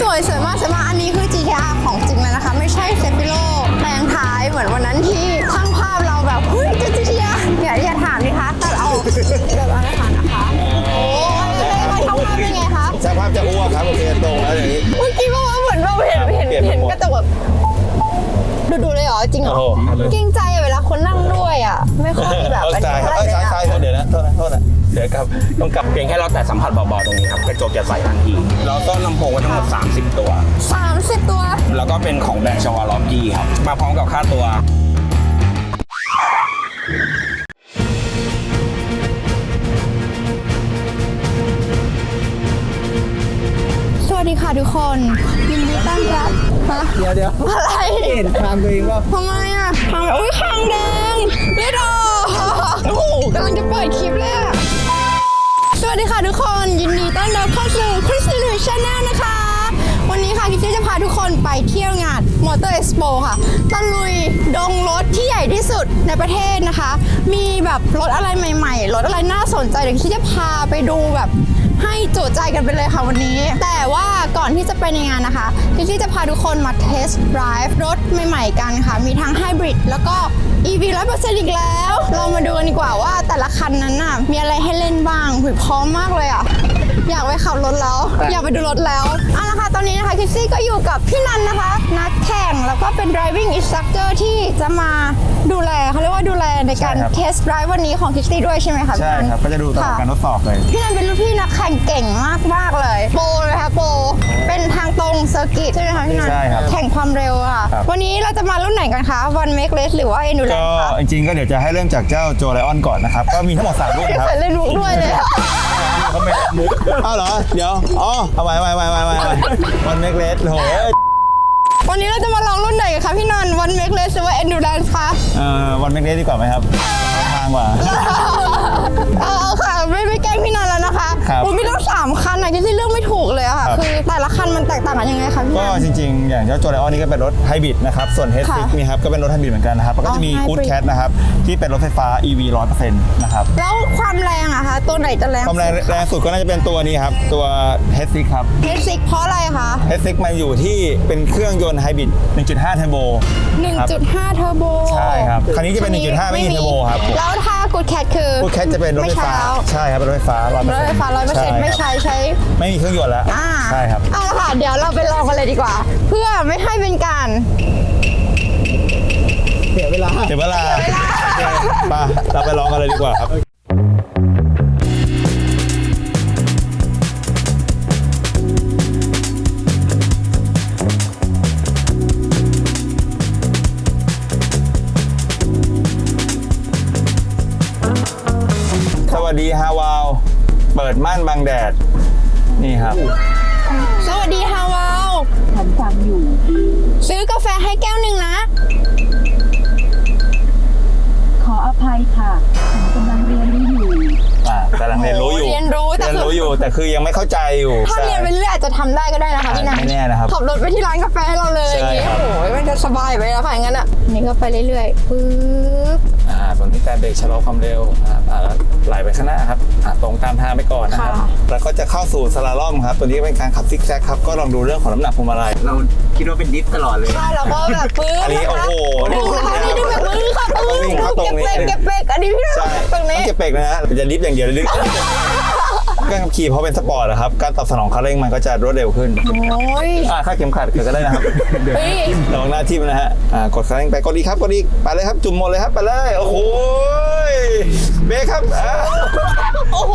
สวยสวยมากสวยมากอันนี้คือ GTR ของจริงเลยนะคะ ไม่ใช่เซฟิโลแปลงท้ายเหมือนวันนั้นที่ช่างภาพเราแบบเฮ้ยจะ GTR อย่าอย่าถามดิคะแต่เอาแบบเอาไม่ถามนะคะโอ้ยไม่ช่างภาพเป็นไงคะช่างภาพจะอ้วกครับโอเคตรงแล้วอย่างนี้เมื่อกี้ว่าเหมือนเราเห็นเห็นเปลี่ยนไปเห็นกระจกแบบดูดูเลยเหรอจริงเหรอโอ้โหเกรงใจเวลาคนนั่งด้วยอะ ไม่ค่อยแบบอันนี้เท่าไหร่ยเลยใช่อะใช่โทษเดี๋ยวนะโทษนะโทษนะ เดี๋ยวครับต้องกลับเพียงแค่เราแตะสัมผัสเบาๆตรงนี้ครับกระจกจะใสทันทีเราต้นลำโพงไว้ทั้งหมด30 ตัวสามสิบตัว แล้วก็เป็นของแบรนด์ชวาลอกี้ครับ มาพร้อมกับค่าตัว สวัสดีค่ะทุกคนยินดีต้อนรับฮะเดี๋ยวเดี๋ยวอะไรเห็นทางตัวเองว่าทำไมอะทางอุ้ยคางแดงเลือดออกโอ้โหกำลังจะเปิดคลิปเลยอะ สวัสดีค่ะทุกคนยินดีต้อนรับเข้าสู่คริสติลูชาแนลนะคะ วันนี้ค่ะคิซี่จะพาทุกคนไปเที่ยวงานมอเตอร์เอ็กซ์โปค่ะตะลุยดงรถที่ใหญ่ที่สุดในประเทศนะคะ มีแบบรถอะไรใหม่ๆรถอะไรน่าสนใจเดี๋ยวคิซี่จะพาไปดูแบบ ให้จุใจกันไปเลยค่ะวันนี้ แต่ว่าก่อนที่จะไปในงานนะคะคิซี่จะพาทุกคนมาเทสต์ไดรฟ์รถใหม่ๆกันค่ะ มีทั้งไฮบริดแล้วก็ EV 100%อีกแล้ว เรามาดูกันดีกว่าว่าแต่ละคันนั้นน่ะ มีอะไรให้เล่นบ้างหุยพร้อมมากเลยอะ อยากไปขับรถแล้ว อยากไปดูรถแล้วเอาละค่ะ ตอนนี้นะคะคิซี่ก็อยู่กับพี่นันนะคะ นักแข่งแล้วก็เป็น driving instructor ที่จะมาดูแลเขาเรียกว่าดูแลในการใช่ครับ เทสต์ไดรฟ์วันนี้ของคิซี่ด้วยใช่ไหมคะพี่ใช่นันครับก็จะดูตลอดการทดสอบเลย พี่นันเป็นรุ่นพี่นักแข่งเก่งมากมากๆเลยโปรเลยค่ะโปรเป็นทางตรงเซอร์กิตใช่ไหมคะพี่นันใช่ครับแข่งความเร็วอะค่ะครับ วันนี้เราจะมารุ่นไหนกันคะวันเมกเลสหรือว่าเอ็นดูแลก็คะจริงๆ ก็เดี๋ยวจะให้เริ่มจากเจ้าโจไลออนก่อนนะครับ ก็มีทั้งหมดสามรุ่นครับใส่เล่นมุกด้วยเลยอะ เขาไม่รับมุกอ้าวเหรอ เดี๋ยว อ๋อ เอาไว้ไว้ไว้ไว้ไว้วันเมกเลสโหวันนี้เราจะมาลองรุ่นไหนกันคะพี่นันวันเมกเลสหรือว่าเอ็นดูแลคะเอ่อวันเมกเลสดีกว่าไหมครับทางกว่าเอาเอาค่ะไม่ไม่แกล้งพี่นันแล้วนะคะครับอุ๊ยมีตั้งสามคันอะที่เลือกไม่ถูกเลยอะค่ะ ครับ คือแต่ละคันมันแตกต่างกันยังไงคะพี่ก็นัน จริงๆ อย่างเจ้าโจไลออนนี่ก็เป็นรถไฮบริดนะครับ ส่วนเฮดซิกค่ะนี่ครับก็เป็นรถไฮบริดเหมือนกันนะครับ แล้วก็จะมีอ๋อกู๊ด hybrid แคทนะครับ ที่เป็นรถไฟฟ้า EV 100%นะครับแล้วความแรงอะคะตัวไหนจะแรงความแรงแรงสุดก็น่าจะเป็นตัวนี้ครับ ตัวเฮดซิกครับเฮดซิกเพราะอะไรคะ เฮดซิกมันอยู่ที่เป็นเครื่องยนต์ไฮบริด 1.5 เทอร์โบ1.5 เทอร์โบใช่ครับคันนี้จะเป็น1.5ไม่มีเทอร์โบครับ แล้วถ้ากูดแคทคือกู๊ดแคทจะเป็นรถไฟฟ้าม่ใช่แล้วใช่ครับเป็นรถไฟฟ้า100%รถไฟฟ้าร้อยเปอร์เซ็นต์ไม่ใช้ใช้ ไม่มีเครื่องยนต์แล้วอ่าใช่ครับเอาละค่ะ เดี๋ยวเราไปลองกันเลยดีกว่า เพื่อไม่ให้เป็นการเสียเวลาเสียเวลาไปเราไปลองกันเลยดีกว่าครับสวั ดีฮาวาว เปิดม่านบังแดด นี่ครับ สวัสดีฮาวาวฉันฟังอยู่ ซื้อกาแฟให้แก้วหนึ่งนะ ขออภัยค่ะฉันกำลังเรียนรู้อยู่อ่ากำลังเรียนรู้อยู่ เรียนรู้แต่เรียนคือรู้อยู่แต่คือยังไม่เข้าใจอยู่ถ้าใช่เรียนไปเรื่อยอาจจะทำได้ก็ได้นะคะพี่นันไม่แน่นะครับขับรถไปที่ร้านกาแฟให้เราเลยใช่ครับ โอ้ยมันจะสบายไปแล้วค่ะอย่างนั้นอะนี่ก็ไปเรื่อยๆปึ๊บ อ่าตรงนี้แต่เบรกชะลอความเร็วนะครับอ่าแล้ว ไหลไปข้างหน้าครับอ่าตรงตามทางไปก่อนนะครับค่ะ แล้วก็จะเข้าสู่สลาลอมครับ ตัวนี้เป็นการขับซิกแซกครับก็ลองดูเรื่องของน้ำหนักพวงมาลัยเราคิดว่าเป็นดิฟตลอดเลย ใช่แล้วก็แบบปึ๊บอันนี้ะคะโอ้โหดึงนะคะนี่ดึงแบบมือค่ะปึ๊บวิ่งเข้าตรงเก็บนี้เบรกเก็บเบรกอันนี้พี่นันใช่ตรงต้นี้องเก็บเบรกนะฮะจะลิฟต์อย่างเดียวลิฟต์การขับขี่เพราะเป็นสปอร์ตนะครับ การตอบสนองคันเร่งมันก็จะรวดเร็วขึ้นโอ้ยอ่าค่าดเข็มขัดก็ได้นะครับเฮ้ยระวังหน้าทิ่มนะฮะอ่ากดคันเร่งไปกดดีครับกดดีไปเลยครับ จุ่มหมดเลยครับไปเลยโอ้โห เบรกครับอ่าโอ้โห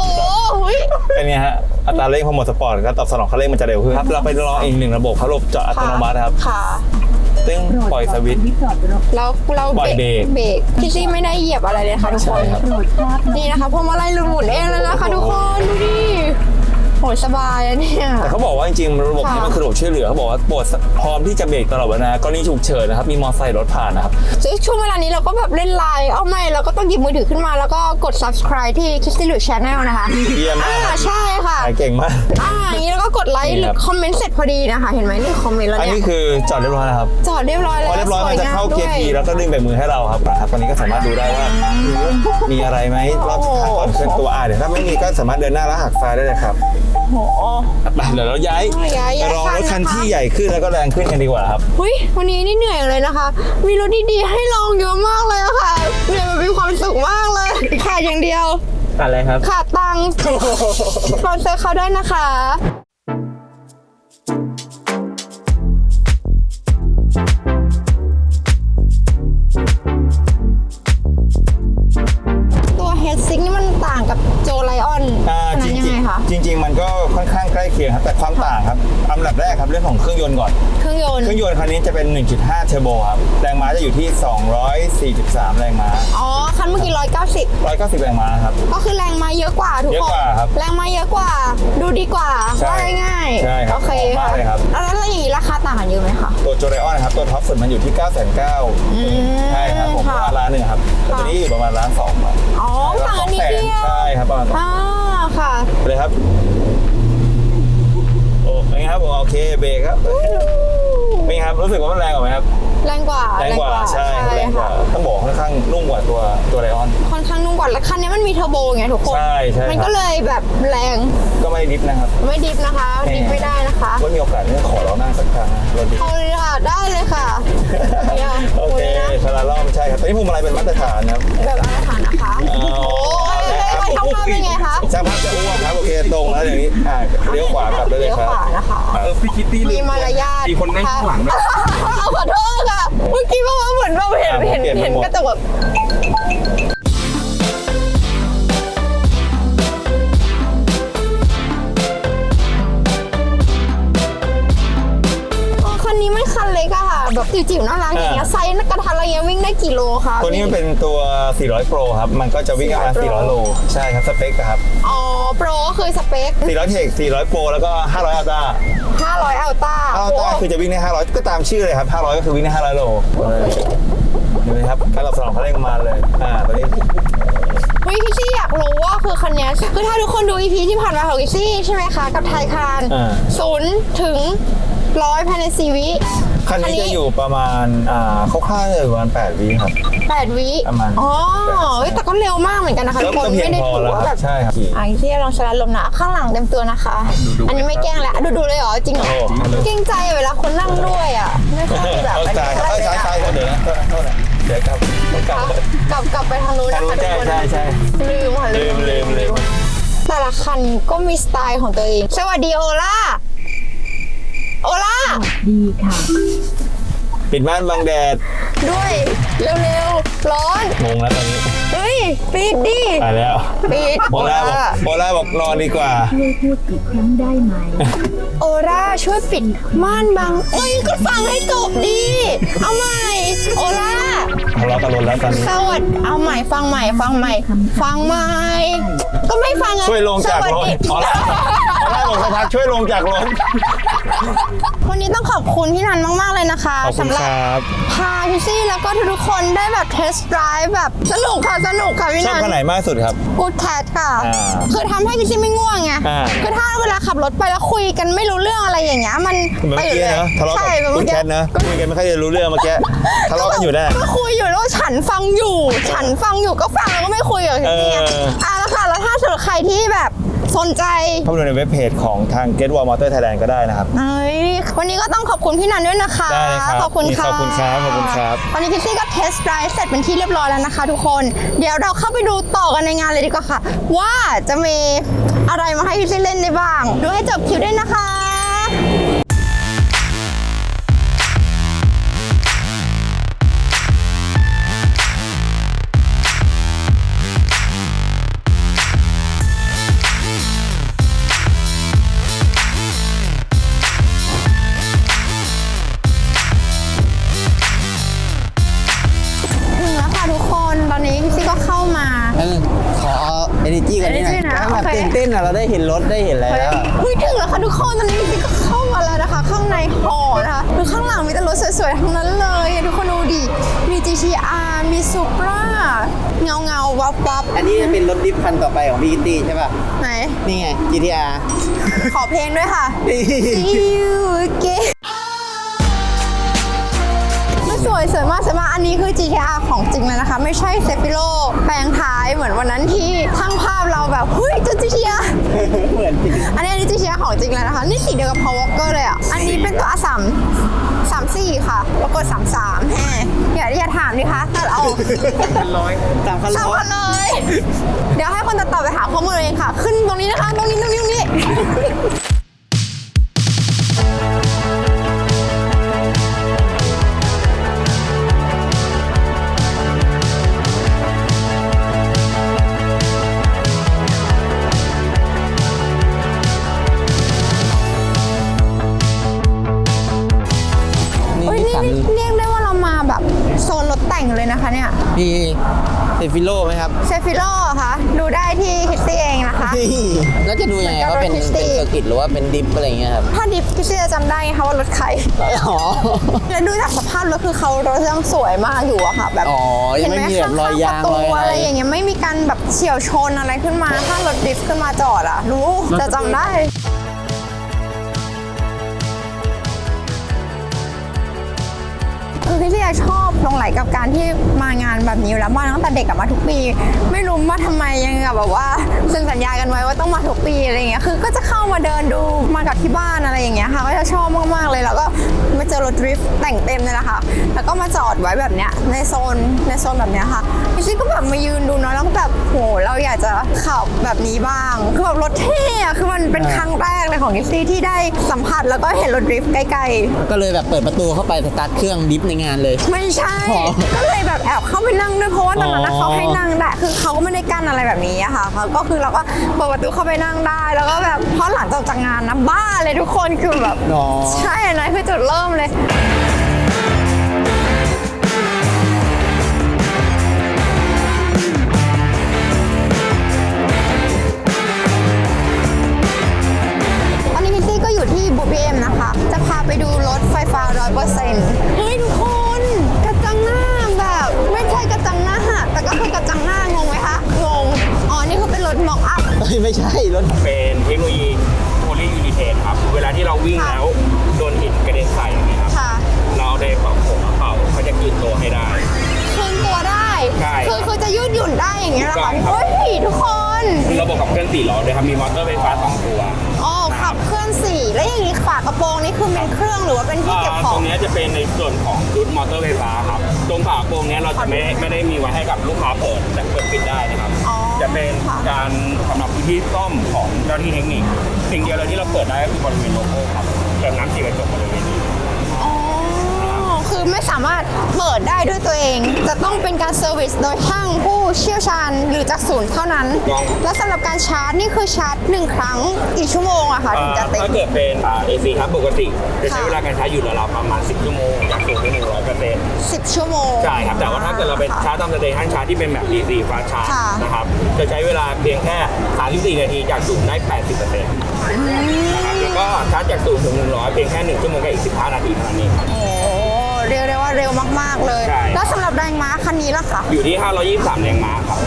หุ้ยเป็นไงฮะ อัตราเร่งพอหมดสปอร์ตการตอบสนองคันเร่งมันจะเร็วขึ้นครับ เราไปลองอีกหนึ่งระบบพัดลมจอดอัตโนมัติครับค่ะ ซึ่งโปรดปล่อยสวิตช์วิจอดรถแล้วเราปล่อยเบรก เบรกพี่ซี่ไม่ได้เหยียบอะไรเลยค่ะทุกคนโปรดทราบนี่นะคะพวงมาลัยหมุนเองเลยนะคะทุกคน ดูดิ โหสบายอะเนี่ย แต่เขาบอกว่าจริงๆระบบนี้ค่ะ มันคือระบบช่วยเหลือเขาบอกว่าโปรดพร้อมที่จะเบรกตลอดเวลากรณีฉุกเฉินนะครับมีมอเตอร์ไซค์รถผ่านนะครับซึ่งช่วงเวลานี้เราก็แบบเล่นไลน์เอาไม่เราก็ต้องหยิบมือถือขึ้นมาแล้วก็กด subscribe ที่ k i s t y l u Channel นะคะเยี่ยมมาก อ่าใช่ค่ะ ขายเก่งมาก อ่าอย่างนี้แล้วก็กดไลค์นี่หรืครัอบ คอมเมนต์เสร็จพอดีนะคะ เห็นไหมนี่คอมเมนต์แล้วอันเนี่นี้ยคือจอดเรียบร้อยแล้วครับจอดเรียบร้อยพแล้วอเรียบร้อยมันจะเข้าเกียร์ด้พีวยแล้วก็ดึงเบรกมือให้เราครับนะครับตอนนี้ก็สามารถดูได้ว่า มีอะไรไหมรอบสุดท้ายก่อนเคลื่อนตัวอ่าเดี๋ยวถ้าไม่มีก็สามารถเดินหน้าแล้วหักซ้ายได้เลยครับ โห ไปเดี๋ยวเราย้ายย้ายย้ายไปลองรถคันคันนะคะที่ใหญ่ขึ้นแล้วก็แรงขึ้นกันดีกว่าครับเฮ้ยวันนี้นี่เหนื่อยเลยนะคะ มีรถดีๆให้ลองเยอะมากเลยอะค่ะเหนื่อยมันมีความสุขมากเลยขาดอย่างเดียว อะไรครับ ขาดตังค์ สปอนเซอร์เขาได้นะคะ ความต่างครับอันดับแรกครับเรื่องของเครื่องยนต์ก่อน เครื่องยนต์ เครื่องยนต์คันนี้จะเป็น 1.5 เทอร์โบครับ แรงม้าจะอยู่ที่ 243 แรงม้า อ๋อ คันเมื่อกี้ 190 190 แรงม้าครับ ก็คือแรงมาเยอะกว่าทุกคน เยอะกว่าครับ แรงมาเยอะกว่า ดูดีกว่าใช่ว่าง่ายๆใช่ครับโอเคเหมาะมากเลยครับแล้วแล้วอย่างนี้ราคาต่างกันเยอะไหมคะ ตัวโจไ i ออนนะครับ ตัวท็อปสุดมันอยู่ที่ 9 9 0 0 0ใช่ครับผมปค่ะระมาณล้านหนึ่งครับแต่ตัวนี้อยู่ประมาณล้านสองครับอ๋อต่างกันนิดเดียวใช่ครับประมาณสองอ่าค่ะไปเลยครับโอ้ เป็นไงครับโอเคเบรกครับเป็นไงครับรู้สึกว่ามันแรงกว่าไหมครับแรงกว่าแรงกว่าใช่ครับแรงกว่าค่ะต้องบอกค่อนข้างนุ่มกว่าตัวตัวไลออนค่อนข้างนุ่มกว่าแล้วคันนี้มันมีเทอร์โบไงทุกคนใช่ใช่มันครัก็บเลยแบบแรงก็ไม่ดิฟนะครับ ไม่ดิฟนะคะดิฟไม่ได้นะคะว่ามีโอกาสเนี่ยขอเรานั่งสักครั้งนะรถดิฟเอาเลยค่ะได้เลยค่ะเนี่ยโอเคนะชาลาล่อมใช่ครับตอนนี้พวงมาลัยเป็นมาตรฐานนะครับแบบอาหารนะคะอ๋อโอ้ ยเฮ้ยเฮ้ยทำมาเป็นไงคะช่างภาพจะอ้วกครับโอเคตรงแล้วอย่างนี้อ่าเลี้ยวขวากลับได้เลยเลี้ยวครับขวานะคะ เออพี่คิตตี้มีมารยาทมีคนนั่งข้างหลังด้วยเอาขอโทษค่ะเมื่อกี้ว่าเหมือนเราเห็นอะผมเห็นเปลี่ยนเห็นหมด กระจกแบบ จิ๋วๆน่ารักอย่างเงี้ยไซส์กระทัดอะไรเงี้ยวิ่งได้กี่โลคะตัวนี้มันเป็นตัว 400 Pro ครับ มันก็จะวิ่งประมาณ400 Pro 400โล ใช่ครับ สเปคอะครับ อ๋อ โปรก็คือสเปค 400 เทค 400 Pro แล้วก็ 500 อัลต้า500 อัลต้าอัลต้าคือจะวิ่งได้ 500 ก็ตามชื่อเลยครับ 500 ก็คือวิ่งได้ 500 โลดูนะครับ การตอบสนองเขาเร่งมาเลย อ่า ตัวนี้เฮ้ยพี่ซี่อยากรู้ว่าคือคันเนี้ยคือถ้าทุกคนดู EP ที่ผ่านมาของพี่ซี่ใช่ไหมคะ กับไทยคารอ่าศูนย์ถึงร้อยภายในสี่วิ คันนี้จะอยู่ประมาณอ่าคร่าวๆเลยประมาณ8วิครับ แปดวิประมาณอ๋อเฮ้ยแต่ก็เร็วมากเหมือนกันนะคะแล้ทุวกคนก็เพียงไม่ได้พอถือแล้วคว่ารับแบบใช่ครับอะที่ลองชนะลมนะข้างหลังเต็มตัวนะคะ อันนี้ไม่แกล้งแล้วดูดูๆเลยเหรอจริงเหรอโอ้โหเกรงใจเวลาคนนั่งด้วยอะไม่ค่อยแบบเข้าใจครับเอ้ยใช่ใช่เดี๋ยวนะโทษนะเดี๋ยวครับต้องกลับกลับกลับไปทางนู้นนะคะทุกใช่คนใช่ใช่ลืมค่ะลืมลืมลืมแต่ละคันก็มีสไตล์ของตัวเอง สวัสดีโอล่า โอล่า ดีค่ะ ปิดม่านบังแดดด้วย เร็วๆ ร้อน งงแล้วตอนนี้เฮ้ย ปิดดิตายแล้วปิดโอล่าบอกโอล่าบอกนอนดีกว่า ช่วยพูดอีกครั้งได้ไหม โอล่าช่วยปิดม่านบังเอ้ยก็ฟังให้จบดิเอาใหม่ โอล่า ทะเลาะกันรถแล้วตอนนี้ สวัสดีเอาใหม่ฟังใหม่ ฟังใหม่ ฟังใหม่ ก็ไม่ฟังอะช่วยลงจากสวัสรถดี โอล่าโอล่า บอกสักพักช่วยลงจากรถ วันนี้ต้องขอบคุณพี่นันมาก ๆ เลยนะคะขอบคุณสำหครับรับ พาพี่ซี่แล้วก็ทุกๆคนได้แบบเทสต์ไดรฟ์แบบสนุกค่ะ สนุกค่ะพี่ชอบนันคันไหนมากสุดครับ กูดแคทค่ะ อ่าคือทำให้พี่ซี่ไม่ง่วงไงอ่า คือถ้าเวลาขับรถไปแล้วคุยกันไม่รู้เรื่องอะไรอย่างเงี้ยมันเหมือนไปเมื่ออยู่กี้เลยเนอะทะเลาะกับใช่แบบคุเมื่ณอกี้แคทเนอะคุยกันไม่ค่อยจะรู้เรื่องเมื่อกี้ทะเลาะกันอยู่ได้ ก็คุยอยู่แล้วฉันฟังอยู่ ฉันฟังอยู่ก็ฟังแล้วก็ไม่คุยกับพี่ซี่ไงเอออะแล้วค่ะแล้วถ้าสำหรับใครที่แบบ สนใจเข้าไปดูในเว็บเพจของทาง Get Wall Motor Thailand ก็ได้นะครับ เอ้ยวันนี้ก็ต้องขอบคุณพี่นันด้วยนะคะ ได้เลยครับขอบคุณค่ะขอบคุณครับขอบคุณครับ ตอนนี้พี่ซี่ก็เทสต์ไดรฟ์เสร็จเป็นที่เรียบร้อยแล้วนะคะทุกคน เดี๋ยวเราเข้าไปดูต่อกันในงานเลยดีกว่าค่ะ ว่าจะมีอะไรมาให้พี่ซี่เล่นได้บ้าง ดูให้จบคลิปด้วยนะคะ นต่อไปของพี่กิตตี้ใช่ป่ะ ไหน นี่ไง GTR ขอเพลงด้วยค่ะ See you นสวยสวยมากสวยมากอันนนี้คือ GTR ของจริงเลยนะคะ ไม่ใช่เซฟิโลแปลงท้ายเหมือนวันนั้นที่ทั้งภาพเราแบบเฮ้ยจะ GTR เหมือนจริงอันนี้อันนี้ GTR ของจริงเลยนะคะ นี่สีเดียวกับ Paul Walker เลยอะ อันนี้เป็นตัว R3 34ค่ะ แล้วก็33แฮอย่าอย่าถามดิคะตัดเอาตามคันสามล้อพันเลย เดี๋ยวให้คนตัดต่อไปหาข้อมูลเองค่ะ ขึ้นตรงนี้นะคะ ตรงนี้ตรงนี้ตรงนี้ เนี่ยมีเซฟิโลไหมครับเซฟิโลค่ะดูได้ที่คิตตี้เองนะคะแล้วจะดูยังไงว่าเป็นเหมือนกับเป็น Road เซอร์กิตหรือว่าเป็นดิฟอะไรอย่างเงี้ยครับ ถ้าดิฟคิตตี้จะจำได้ไงคะว่ารถใคร อ๋อ แล้วดูจากสภาพรถคือเขารถยังสวยมากอยู่อะค่ะ แบบอ๋อยังไม่มีแบบรอยยางเห็นไหมข้ๆประตูรอยอะไร อะไรอย่างเงี้ยไม่มีการแบบเฉียวชนอะไรขึ้นมาถ้ารถดริฟต์ขึ้นมาจอดอะรู้จะจำได้ คือพี่เลียชอบ หลงไหลกับการที่มางานแบบนี้อยู่แล้วมาตั้งแต่เด็กกับมาทุกปี ไม่รู้ว่าทำไมยังแบบว่าเซ็นสัญญากันไว้ว่าต้องมาทุกปีอะไรอย่างเงี้ยคือก็จะเข้ามาเดินดูมากับที่บ้านอะไรอย่างเงี้ยค่ะก็จะชอบมากๆเลยแล้วก็มาเจอรถดริฟต์แต่งเต็มเลยนะคะแล้วก็มาจอดไว้แบบเนี้ยในโซนในโซนแบบเนี้ยค่ะพี่ชิก็แบบมายืนดูเนาะแล้วก็แบบโหเราอยากจะขับแบบนี้บ้างคือแบบรถเท่อะคือมันเป็นครั้งแรกเลยของกิซซี่ที่ได้สัมผัสแล้วก็เห็นรถดริฟต์ใกล้ๆก็เลยแบบเปิดประตูเข้าไปสตาร์ทเครื่องดิฟในงานเลยไม่ใช่ อ๋อก็เลยแบบแอบเข้าไปนั่งด้วยเพราะว่าตอนนั้นนะอ๋อ เขาให้นั่งได้คือเขาก็ไม่ได้กั้นอะไรแบบนี้อะค่ะเขาก็คือเราก็เปิดประตูเข้าไปนั่งได้แล้วก็แบบเพราะหลังจากจากงานนะบ้าเลยทุกคนคือแบบอ๋อใช่อันนั้นคือจุดเริ่มเลย ตอนนี้พิซซี่ก็อยู่ที่บูบีเอ็มนะคะ จะพาไปดูรถไฟฟ้า 100%เฮ้ยทุกคน กระจังหน้าแบบ ไม่ใช่กระจังหน้าหักแต่ก็คือกระจังหน้า ยไม่ใช่รถเป็นเทคโนโลยีโพลียูนิเทนครับ เวลาที่เราวิ่งค่ะแล้วโดนหินกระเด็นใส่อย่างนี้ครับค่ะเราได้ปรับผมเป่าเขาจะคืนตัวให้ได้ คืนตัวได้ ใช่คือคือจะยืดหยุ่นได้อย่างเงี้ยเหรอถูกต้คะองครับเฮ้ยทุกคนมีระบบขับเคลื่อนสี่ล้อด้วยครับมีมอเตอร์ไฟฟ้าสองตัวอ๋อขับเคลื่อนสี่แล้วอย่างนี้ฝากระโปรงนี่คือเป็นเครื่องหรือว่าเป็นที่อ่าเก็บขตอรงงเนี้ยจะเป็นในส่วนของชุดมอเตอร์ไฟฟ้าครับตรงฝาโปรงเนี้ยเราจะไม่ไม่ได้มีไว้ให้กับลูกค้าเปิดแต่เปิดปิดได้นะครับ อ๋อ จะเป็นการสำหรับพื้นที่ซ่อมของเจ้าหน้าที่เทคนิค สิ่งเดียวเลยที่เราเปิดได้ก็คือบริเวณโลโก้ครับเติมน้ำสีกระจกบริเวณนี้ อ๋อ คือไม่สามารถ เปิดได้ด้วยตัวเอง จะต้องเป็นการเซอร์วิสโดยช่างผู้เชี่ยวชาญหรือจากศูนย์เท่านั้นถูกต้องและสำหรับการชาร์จนี่คือชาร์จหนึ่งครั้งกี่ชั่วโมงอะคะถึงจะเต็มถ้าเกิดเป็นอ่า AC ครับปกติ จะใช้ค่ะเวลาการใช้อยู่ราวๆประมาณ 10 ชั่วโมงจากศูนย์ถึง100เปอร์เซ็นต์10ชั่วโมงใช่ครับแต่ว่าถ้าเกิดเราเป็นชาร์จตามสเตชันชาร์จที่เป็นแบบ DC ฟาชาร์จค่ะนะครับจะใช้เวลาเพียงแค่34นาทีจากศูนย์ได้ 80เปอร์เซ็นต์นะครับแล้วก็ชาร์จจากศูนย์ถึง100เพียงแค่1ชั่วโมงกับอีก15นาทีเท่านั้นเองครับโอ้ เรียกได้ว่าเร็วมากๆเลย ใช่ แล้วสำหรับแรงม้าคันนี้ล่ะคะอยู่ที่ 523 แรงม้าครับ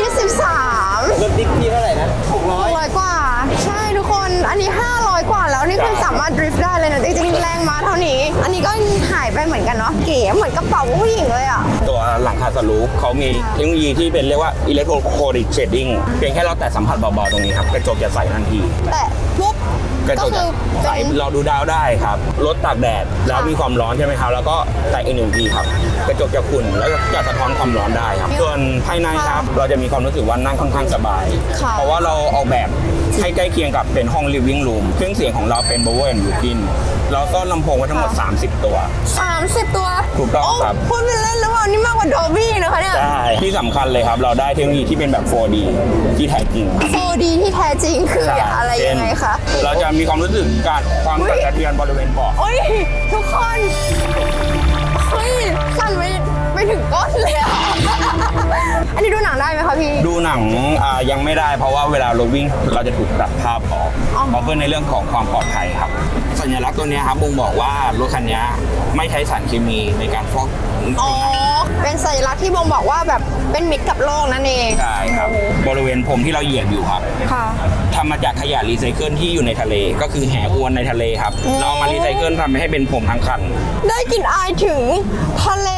523 รถดิฟที่เท่าไหร่นะหกร้อย600กว่า ใช่ทุกคนอันนี้ 500 กว่าแล้วนี่คือใช่สามารถดริฟต์ได้เลยนะจริงๆแรงม้าเท่านี้ อันนี้ก็หายไปเหมือนกันเนาะเก๋เหมือนกระเป๋าผู้หญิงเลยอะตัวหลังคาสลูปเขามีเทคโนโลยีที่เป็นเรียกว่า electrocoding shading เพียงแค่เราแตะสัมผัสเบาๆตรงนี้ครับกระจกจะใสทันที แต่ปุ๊บ กระจก็กคืจะอใสเป็นเราดูดาวได้ครับรถตากแดดแล้วมีความร้อนใช่ไหมครับ แล้วก็แตะอีกหนึ่งทีครับ กระจกจะขุ่นแล้วจะสะท้อนความร้อนได้ครับ ส่วนภายในครับ เราจะมีความรู้สึกว่านั่งค่อนข้างสบาย ค่ะ เพราะว่าเราออกแบบให้ใกล้เคียงกับเป็นห้อง living room เครื่องเสียงของเราเป็น Bowers and Wilkins เราซ่อนลำโพงไว้ทั้งหมด 30 ตัว 30 ตัวถูกต้องครับโพูดเป็นเล่นหรือเปล่านี่มากกว่าโดบี้นะคะเนี่ยใช่ที่สำคัญเลยครับ เราได้เทคโนโลยีที่เป็นแบบ 4D ที่แท้จริงครับ 4D ที่แท้จริงคืออะไรเช่ยันงไงคะ เราจะมีความรู้สึกการความสั่นสะเทือนบริเวณเบาะ โอ้ย ทุกคนเฮ้ยสั่นไปไปถึงก้นเลยอะอันนี้ดูหนังได้ไหมคะพี่ ดูหนังอ่ายังไม่ได้เพราะว่าเวลารถวิ่งเราจะถูกตัดภาพออกอ๋อ เพราะเพื่อในเรื่องของความปลอดภัยครับ สัญลักษณ์ตัวเนี้ยครับบ่งบอกว่ารถคันเนี้ยไม่ใช้สารเคมีในการฟอกอ๋อ เป็นสัญลักษณ์ที่บ่งบอกว่าแบบเป็นมิตรกับโลกนั่นเอง ใช่ครับ บริเวณผมที่เราเหยียบอยู่ครับค่ะ ทำมาจากขยะรีไซเคิลที่อยู่ในทะเล ก็คือแหอวนในทะเลครับอืม เราเอามารีไซเคิลทำให้เป็นผมทั้งคัน ได้กลิ่นอายถึงทะเล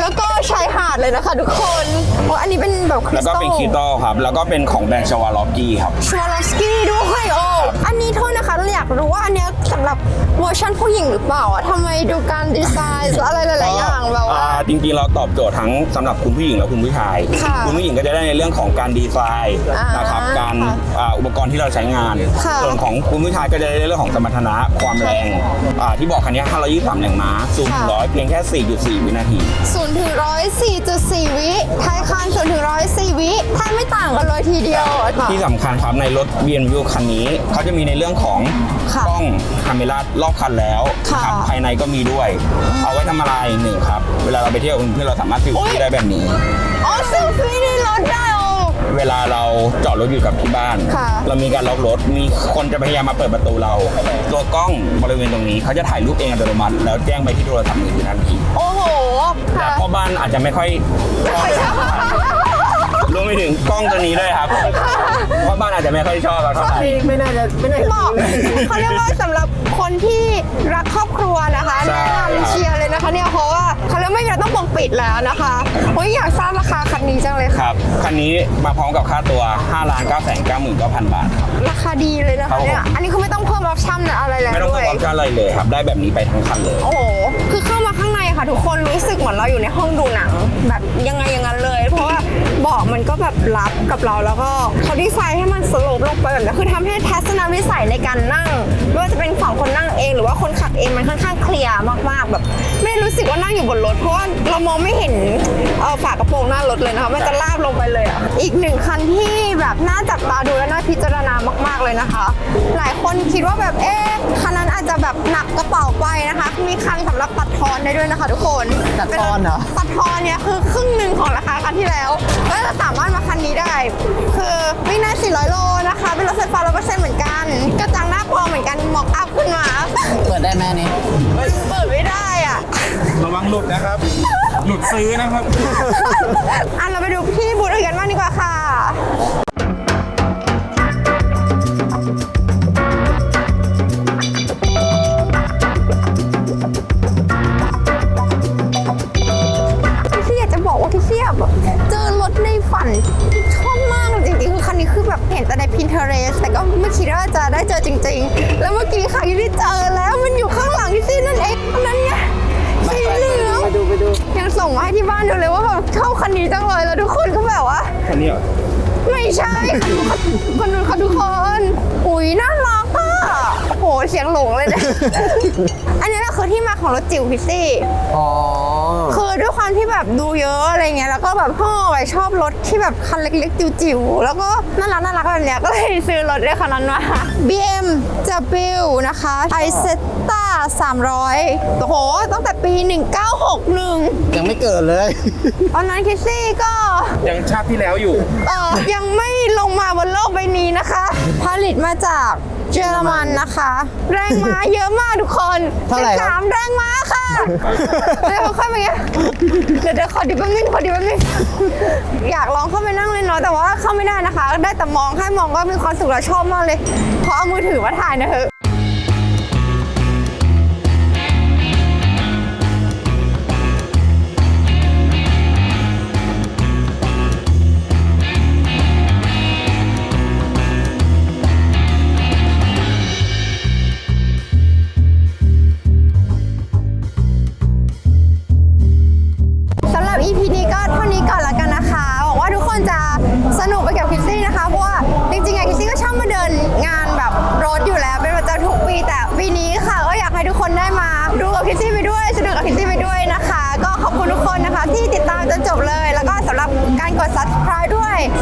แล้วก็ชายหาดเลยนะคะทุกคนโอ้อันนี้เป็นแบบคริแล้วสก็ตัลเป็นคีโตครับ แล้วก็เป็นของแบรนด์ชวาลอฟกี้ครับ ชวาลสกี้ด้วย โอ้อั นนี้โทษนะคะเราอยากรู้ว่าอันเนี้ยสำหรับเวอร์ชันผู้หญิงหรือเปล่าอะทำไมดูการดีไซน์อะไรหลายๆอย่าง แบบว่า อ่าจริงๆเราตอบโจทย์ทั้งสำหรับคุณผู้หญิงและคุณผู้ชายค่ะณผู้หญิงก็จะได้ในเรื่องของการดีไซน์อ่านนะครับการค่ะอ่าอุปกรณ์ที่เราใช้งาน ค่ะส่วนของคุณผู้ชายก็จะได้ในเรื่องของสมรรถนะความแรงอ่าที่บอกคันนี้523แรงม้าสูงค่ะ ร้อยเพียงแค่ 4.4 วินาที ศูนย์ถึงร้อยสี่จุดสี่วิไทยคันศูนย์ถึงร้อยสี่วิแทบไม่ต่างกันเลยทีเดียวค่ะ ที่สำคัญครับในรถ BMW คันนี้เขาจะมีในเรื่องของค่ะกล้องคาเมรารอบคันแล้วค่ะครับภายในก็มีด้วย เอาไว้ทำอะไรหนึ่งครับเวลาเราไปเที่ยวเพื่อนเราสามารถฟิลอุ๊ยได้แบบนี้ อ๋อซิลฟี่ในรถได้โอเวลาเราจอดรถอยู่กับที่บ้าน ค่ะ เรามีการล็อกรถ มีคนจะพยายามมาเปิดประตูเรา ตัวกล้องบริเวณตรงนี้ เขาจะถ่ายรูปเองอัตโนมัติ แล้วแจ้งไปที่โทรศัพท์มือถือทันทีโอ้โหแต่ค่ะพ่อบ้านอาจจะไม่ค่อยรวมไปถึงกล้องตัวนี้ด้วยครับ พ่อบ้านอาจจะไม่ค่อยชอบเท่าไหร่ไม่น่าจะไม่น่าจะบอกเขาเรียกว่าสำหรับคนที่รักครอบครัวนะคะใช่แนะนำเชียร์เลยนะคะเนี่ยเพราะว่าเขาเรียกไม่มีอะไรต้องปกปิดแล้วนะคะโอ้ยอยากทราบราคาคันนี้จังเลยคค่ะรับคันนี้มาพร้อมกับค่าตัว5ล้าน9 9 9 9 0 0 บาทครับ ราคาดีเลยนะครัคะบผมเนี่ยอันนี้คือไม่ต้องเพิ่มออปชั่นอะไรแล้วไม่ต้องด้เพิ่วยมออปชั่นอะไรเลยครับ ได้แบบนี้ไปทั้งคันเลย โอ้โห คือเข้ามาข้างในค่ะ ทุกคนรู้สึกเหมือนเราอยู่ในห้องดูหนัง แบบยังไงอย่างนั้นเลย เพราะว่าเบาะมันก็แบบรับกับเราแล้วก็เขาดีไซน์ให้มันสโลปลงไปแบบนี้คือทำให้ทัศนวิสัยในการนั่งไม่ว่าจะเป็นฝั่งคนนั่งเอง หรือว่าคนขับเองมันค่อนข้างเคลียร์มากๆ แบบ ไม่รู้สึกว่านั่งอยู่บนรถเพราะว่าเรามองไม่เห็นเออฝากระโปรงหน้ารถเลยนะคะมันจะลาบลงไปเลยอะอีกหนึ่งคันที่แบบน่าจับตาดูและน่าพิจารณามาก ๆเลยนะคะ หลายคนคิดว่าแบบเอ๊ะคันนั้น อาจจะแบบหนักกระเป๋าไปนะคะ มีคันสำหรับตัดทอนได้ด้วยนะคะ ทุกคนตัดทอนเหรอตัดทอนเนี่ยคือครึ่งหนึ่งของราคาคันที่แล้ว ก็จะสามารถมาคันนี้ได้ คือไม่น่า400 โลนะคะ เป็นรถไฟฟ้าร้อยเปอร์เซ็นต์เหมือนกัน กระจังหน้าพอเหมือนกันมอกอัพขึ้นมา เปิดได้ไหมอันนี้เปิดไม่ได้อะ ระวังหลุดนะครับ หลุดซื้อนะครับอะเราไปดูที่บูธอื่นกันบ้างดีกว่าค่ะ ฝันชอบมากจริงๆคือคันนี้คือแบบเห็นแต่ใน Pinterest แต่ก็ไม่คิดว่าจะได้เจอจริง ๆ แล้วเมื่อกี้ค่ะที่ได้เจอแล้วมันอยู่ข้างหลังที่ซีนั่นเองนั้นไงสีเหลืองไปดูไปดูยังส่งมาให้ที่บ้านดูเลยว่าแบบชอบคันนี้จังเลยแล้วทุกคนก็แบบว่าคันนี้เหรอไม่ใช่คนนู้นค่ะทุกคน อุ้ยน่ารักอะโห เสียงหลงเลยเนี่ยอันนี้แหละคือที่มาของรถจิ๋วพิซซี่ อ๋อ คือด้วยความที่แบบดูเยอะอะไรเงี้ยแล้วก็แบบพ่อไปชอบรถที่แบบคันเล็กๆจิ๋วๆแล้วก็น่ารักน่ารักแบบเนี้ยก็เลยซื้อรถด้วยคันนั้นมา BMW นะคะ i z e t a 300โอ้โหตั้งแต่ปี 1961 ยังไม่เกิดเลย ตอนนั้นคิซซี่ก็ยังชาติที่แล้วอยู่ เออยังไม่ลงมาบนโลกใบนี้นะคะ ผลิตมาจาก เยอรมันนะคะ แรงม้าเยอะมากทุกคนเท่าไหร่ครับ สามแรงม้าค่ะเดี๋ยวค่อยมาเงี้ยเดี๋ยวเดี๋ยวขอดิบแป๊บนึงขอดิบแป๊บนึงอยากลองเข้าไปนั่งเลยเนาะแต่ว่าเข้าไม่ได้นะคะ ได้แต่มองแค่มองก็มีความสุขและชอบมากเลยขอเอามือถือมาถ่ายหนะเถอะ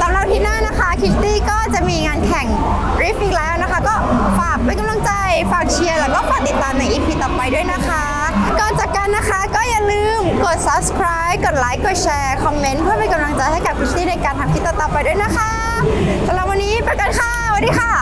สำหรับที่หน้านะคะคิตตี้ก็จะมีงานแข่งริฟอีกแล้วนะคะ ก็ฝากเป็นกำลังใจ ฝากเชียร์แล้วก็ฝากติดตามในอีพีต่อไปด้วยนะคะก่อนจากกันนะคะก็อย่าลืมกด subscribe กดไลค์กดแชร์คอมเมนต์เพื่อเป็นกำลังใจให้กับคิตตี้ในการทำคลิปต่อๆไปด้วยนะคะสำหรับวันนี้ไปกันค่ะสวัสดีค่ะ